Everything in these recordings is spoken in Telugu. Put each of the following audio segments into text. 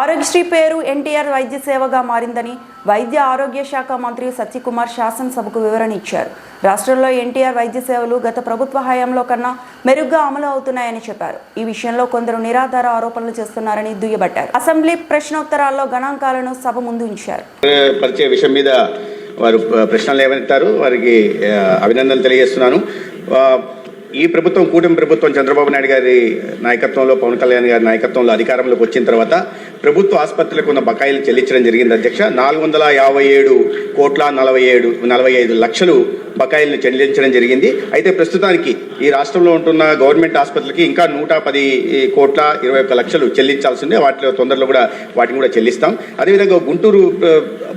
ఆరోగ్యశ్రీ పేరు ఎన్టీఆర్ వైద్య సేవగా మారిందని వైద్య ఆరోగ్య శాఖ మంత్రి సత్యకుమార్ శాసనసభకు వివరణ ఇచ్చారు. రాష్ట్రంలో ఎన్టీఆర్ వైద్య సేవలు గత ప్రభుత్వ హయాంలో కన్నా మెరుగ్గా అమలు అవుతున్నాయని చెప్పారు. ఈ విషయంలో కొందరు నిరాధార ఆరోపణలు చేస్తున్నారని దుయ్యబట్టారు. అసెంబ్లీ ప్రశ్నోత్తరాల్లో గణాంకాలను సభ ముందు ఉంచారు. పరిచయ విషయం మీద వారు ప్రశ్నలు ఏమంటారు వారికి అభినందనలు తెలియజేస్తున్నాను. ఈ ప్రభుత్వం కూటమి ప్రభుత్వం చంద్రబాబు నాయుడు గారి నాయకత్వంలో పవన్ కళ్యాణ్ గారి నాయకత్వంలో అధికారంలోకి వచ్చిన తర్వాత ప్రభుత్వ ఆసుపత్రులకు ఉన్న బకాయిలు చెల్లించడం జరిగింది. అధ్యక్ష నాలుగు వందల యాభై ఏడు కోట్ల నలభై ఏడు నలభై ఐదు లక్షలు బకాయిల్ని చెల్లించడం జరిగింది. అయితే ప్రస్తుతానికి ఈ రాష్ట్రంలో ఉంటున్న గవర్నమెంట్ ఆసుపత్రులకి ఇంకా నూట పది కోట్ల ఇరవై ఒక్క లక్షలు చెల్లించాల్సిందే వాటిలో తొందరలో కూడా వాటిని కూడా చెల్లిస్తాం. అదేవిధంగా గుంటూరు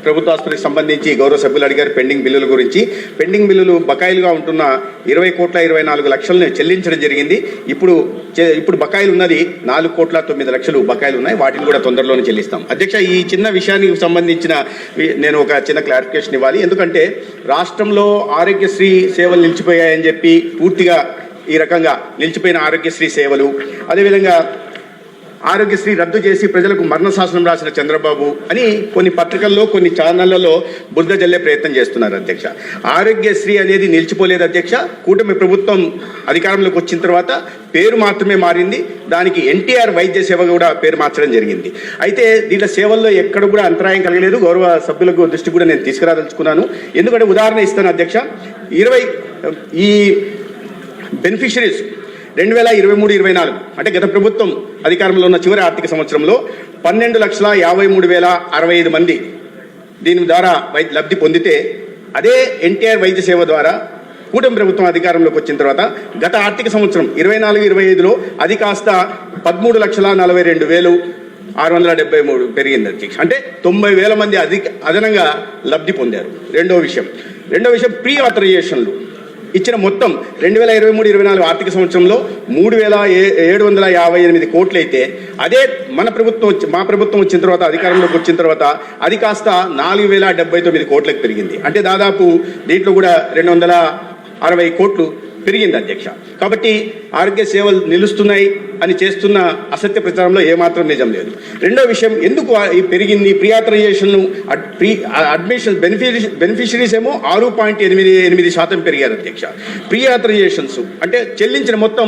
ప్రభుత్వ ఆసుపత్రికి సంబంధించి గౌరవ సభ్యులు అడిగారు పెండింగ్ బిల్లుల గురించి. పెండింగ్ బిల్లులు బకాయిలుగా ఉంటున్న ఇరవై కోట్ల ఇరవై నాలుగు లక్షలను చెల్లించడం జరిగింది. ఇప్పుడు ఇప్పుడు బకాయిలు ఉన్నది నాలుగు కోట్ల తొమ్మిది లక్షలు బకాయిలు ఉన్నాయి. వాటిని కూడా తొందరలోనే చెల్లిస్తాం. అధ్యక్ష ఈ చిన్న విషయానికి సంబంధించిన నేను ఒక చిన్న క్లారిఫికేషన్ ఇవ్వాలి. ఎందుకంటే రాష్ట్రంలో ఆరోగ్యశ్రీ సేవలు నిలిచిపోయాయని చెప్పి పూర్తిగా ఈ రకంగా నిలిచిపోయిన ఆరోగ్యశ్రీ సేవలు. అదేవిధంగా ఆరోగ్యశ్రీ రద్దు చేసి ప్రజలకు మరణ శాసనం రాసిన చంద్రబాబు అని కొన్ని పత్రికల్లో కొన్ని ఛానళ్ళలో బురద జల్లే ప్రయత్నం చేస్తున్నారు అధ్యక్ష. ఆరోగ్యశ్రీ అనేది నిలిచిపోలేదు అధ్యక్ష. కూటమి ప్రభుత్వం అధికారంలోకి వచ్చిన తర్వాత పేరు మాత్రమే మారింది. దానికి ఎన్టీఆర్ వైద్య సేవ కూడా పేరు మార్చడం జరిగింది. అయితే దీంట్లో సేవల్లో ఎక్కడ కూడా అంతరాయం కలగలేదు. గౌరవ సభ్యులకు దృష్టి కూడా నేను తీసుకురాదలుచుకున్నాను. ఎందుకంటే ఉదాహరణ ఇస్తాను అధ్యక్ష. ఇరవై ఈ బెనిఫిషరీస్ రెండు వేల ఇరవై మూడు ఇరవై నాలుగు అంటే గత ప్రభుత్వం అధికారంలో ఉన్న చివరి ఆర్థిక సంవత్సరంలో పన్నెండు లక్షల యాభై మూడు వేల అరవై ఐదు మంది దీని ద్వారా వైద్య లబ్ధి పొందితే అదే ఎన్టీఆర్ వైద్య సేవ ద్వారా కూటమి ప్రభుత్వం అధికారంలోకి వచ్చిన తర్వాత గత ఆర్థిక సంవత్సరం ఇరవై నాలుగు ఇరవై ఐదులో అది కాస్త పదమూడు లక్షల నలభై రెండు వేలు ఆరు వందల డెబ్బై మూడు పెరిగింది అధ్యక్ష. అంటే తొంభై వేల మంది అధిక అదనంగా లబ్ధి పొందారు. రెండో విషయం. రెండో విషయం ప్రీ ఆథరైజేషన్లు ఇచ్చిన మొత్తం రెండు వేల ఇరవై మూడు ఇరవై నాలుగు ఆర్థిక సంవత్సరంలో మూడు వేల ఏ- ఏడు వందల యాభై ఎనిమిది కోట్లు అయితే అదే మన ప్రభుత్వం మా ప్రభుత్వం వచ్చిన తర్వాత అధికారంలోకి వచ్చిన తర్వాత అది కాస్త నాలుగు వేల డెబ్బై తొమ్మిది కోట్లకు పెరిగింది. అంటే దాదాపు దీంట్లో కూడా రెండు వందల అరవై కోట్లు పెరిగింది అధ్యక్ష. కాబట్టి ఆరోగ్య సేవలు నిలుస్తున్నాయి అని చేస్తున్న అసత్య ప్రచారంలో ఏమాత్రం నిజం లేదు. రెండో విషయం ఎందుకు పెరిగింది? ప్రియాథరైజేషన్ ప్రీ అడ్మిషన్ బెనిఫిష బెనిఫిషరీస్ ఏమో ఆరు పాయింట్ ఎనిమిది ఎనిమిది శాతం పెరిగారు అధ్యక్ష. ప్రియాథరైజేషన్స్ అంటే చెల్లించిన మొత్తం